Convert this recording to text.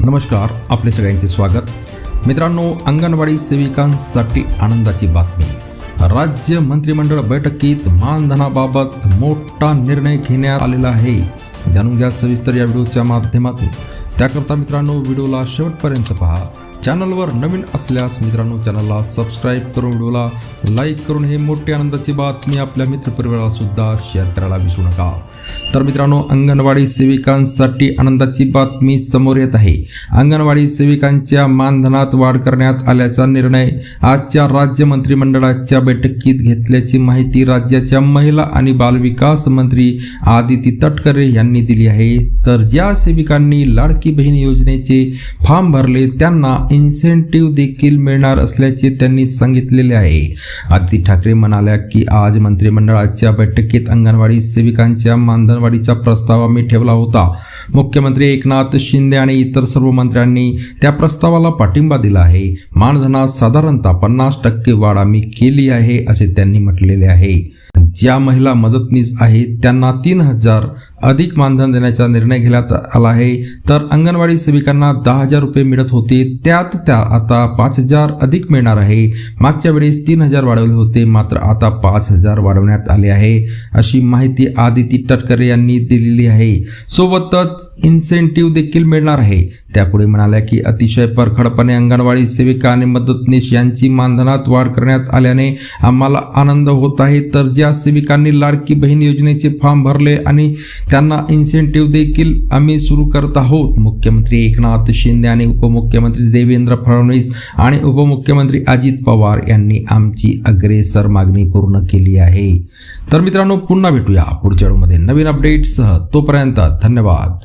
नमस्कार आपले सगळ्यांचे स्वागत. मित्रांनो अंगणवाडी सेविकांसाठी आनंदाची बातमी. राज्य मंत्रिमंडळ बैठकीत मानधनाबाबत मोठा निर्णय घेण्यात आलेला आहे. जाणून घ्या सविस्तर या व्हिडिओच्या माध्यमातून. त्याकरता मित्रांनो व्हिडिओला शेवटपर्यंत पहा. चॅनलवर नवीन असल्यास मित्रांनो चॅनलला सबस्क्राईब करून व्हिडिओला लाईक करून हे मोठी आनंदाची बातमी आपल्या मित्रपरिवाराला सुद्धा शेअर करायला विसरू नका. तर मित्रांनो अंगणवाडी सेविकांसाठी आनंदाची बातमी समोर येत आहे. अंगणवाडी सेविकांच्या मानधनात वाढ करण्यात आल्याचा निर्णय आजच्या राज्य मंत्रिमंडळाच्या बैठकीत घेतल्याची माहिती राज्याच्या महिला आणि बालविकास मंत्री आदिती तटकरे यांनी दिली आहे. तर ज्या सेविकांनी लाडकी बहीण योजनेचे फॉर्म भरले त्यांना इन्सेंटिव्ह देखील मिळणार असल्याचे त्यांनी सांगितलेले आहे. आदिती ठाकरे म्हणाल्या की आज मंत्रिमंडळाच्या बैठकीत अंगणवाडी सेविकांच्या मानधनवाढीचा प्रस्ताव आम्ही ठेवला होता. मुख्यमंत्री एकनाथ शिंदे आणि इतर सर्व मंत्र्यांनी त्या प्रस्तावाला पाठिंबा दिला आहे. मानधनात साधारणतः पन्नास टक्के वाढ आम्ही केली आहे असे त्यांनी म्हटलेले आहे. ज्या महिला मदतनीस आहेत त्यांना तीन हजार अधिक मानधन देण्याचा निर्णय घेण्यात आला आहे. तर अंगणवाडी सेविकांना दहा हजार रुपये मिळत होते. त्यात त्या आता पाच हजार अधिक मिळणार आहे. मागच्या वेळेस तीन हजार वाढवले होते. मात्र आता पाच हजार वाढवण्यात आले आहे. अशी माहिती आदिती तटकरे यांनी दिलेली आहे. सोबतच इन्सेंटिव्ह देखील मिळणार आहे. त्यापुढे म्हणाल्या की अतिशय परखडपणे अंगणवाडी सेविका आणि मदतनीश यांची मानधनात वाढ करण्यात आल्याने आम्हाला आनंद होत आहे. तर ज्या सेविकांनी लाडकी बहीण योजनेचे फॉर्म भरले आणि त्यांना इन्सेंटिव्ह देखील आम्ही सुरू करत आहोत. मुख्यमंत्री एकनाथ शिंदे आणि उपमुख्यमंत्री देवेंद्र फडणवीस आणि उपमुख्यमंत्री अजित पवार यांनी आमची अग्रेसर मागणी पूर्ण केली आहे. तर मित्रांनो पुन्हा भेटूया पुढच्या नवीन अपडेटसह तोपर्यंत धन्यवाद.